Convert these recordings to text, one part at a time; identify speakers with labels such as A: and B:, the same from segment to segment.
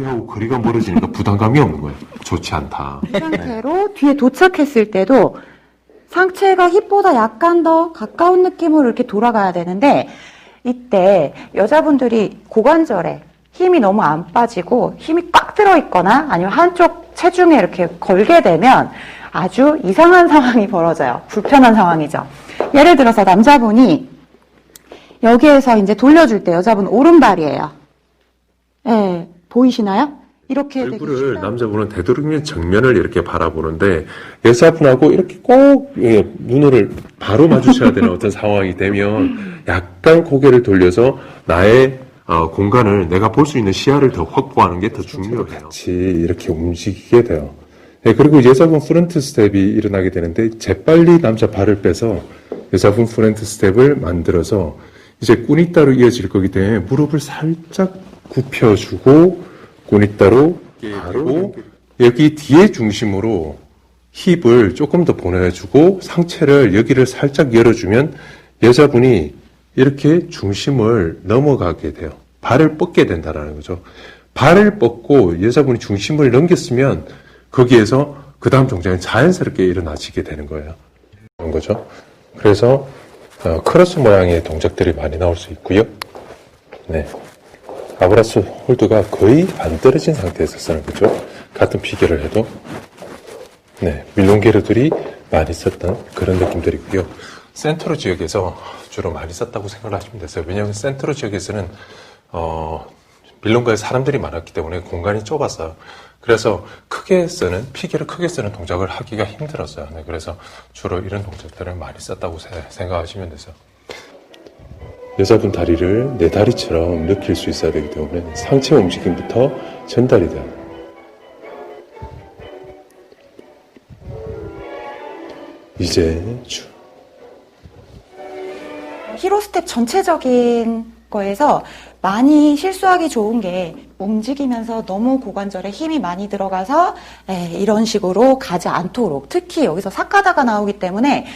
A: 상대하고 거리가 멀어지니까 부담감이 없는 거예요. 좋지 않다.
B: 이 상태로 뒤에 도착했을 때도 상체가 힙보다 약간 더 가까운 느낌으로 이렇게 돌아가야 되는데 이때 여자분들이 고관절에 힘이 너무 안 빠지고 힘이 꽉 들어있거나 아니면 한쪽 체중에 이렇게 걸게 되면 아주 이상한 상황이 벌어져요. 불편한 상황이죠. 예를 들어서 남자분이 여기에서 이제 돌려줄 때 여자분 오른발이에요. 예, 보이시나요? 이렇게
A: 얼굴을 남자분은 되도록이면 정면을 이렇게 바라보는데 여자분하고 이렇게 꼭 예, 눈을 바로 마주쳐야 되는 어떤 상황이 되면 약간 고개를 돌려서 나의 어, 공간을 내가 볼 수 있는 시야를 더 확보하는 게 더 중요해요. 같이 이렇게 움직이게 돼요. 네, 그리고 여자분 프런트 스텝이 일어나게 되는데 재빨리 남자 발을 빼서 여자분 프런트 스텝을 만들어서 이제 꾸니따로 이어질 거기 때문에 무릎을 살짝 굽혀주고 꾸니따로 바로 여기 뒤에 중심으로 힙을 조금 더 보내주고 상체를 여기를 살짝 열어주면 여자분이 이렇게 중심을 넘어가게 돼요. 발을 뻗게 된다는 거죠. 발을 뻗고 여자분이 중심을 넘겼으면 거기에서 그 다음 동작이 자연스럽게 일어나지게 되는 거예요. 그런 거죠. 그래서 어, 크로스 모양의 동작들이 많이 나올 수 있고요. 네. 아브라스 홀드가 거의 안 떨어진 상태에서 쓰는 거죠. 같은 피겨를 해도. 네. 밀롱게르들이 많이 썼던 그런 느낌들이고요. 센트로 지역에서 주로 많이 썼다고 생각을 하시면 되세요. 왜냐하면 센트로 지역에서는, 어, 밀롱가에 사람들이 많았기 때문에 공간이 좁았어요. 그래서 크게 쓰는, 피겨를 크게 쓰는 동작을 하기가 힘들었어요. 네, 그래서 주로 이런 동작들을 많이 썼다고 세- 생각하시면 되세요. 여자분 다리를 내 다리처럼 느낄 수 있어야 되기 때문에 상체 움직임부터 전달이 돼요. 이제 쭉
B: 히로 스텝 전체적인 거에서 많이 실수하기 좋은 게 움직이면서 너무 고관절에 힘이 많이 들어가서 에, 이런 식으로 가지 않도록 특히 여기서 사카다가 나오기 때문에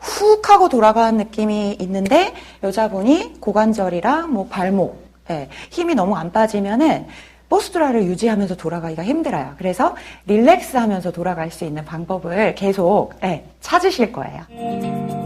B: 훅 하고 돌아가는 느낌이 있는데 여자분이 고관절이랑 뭐 발목 에, 힘이 너무 안 빠지면은 포스트라를 유지하면서 돌아가기가 힘들어요. 그래서 릴렉스 하면서 돌아갈 수 있는 방법을 계속 에, 찾으실 거예요.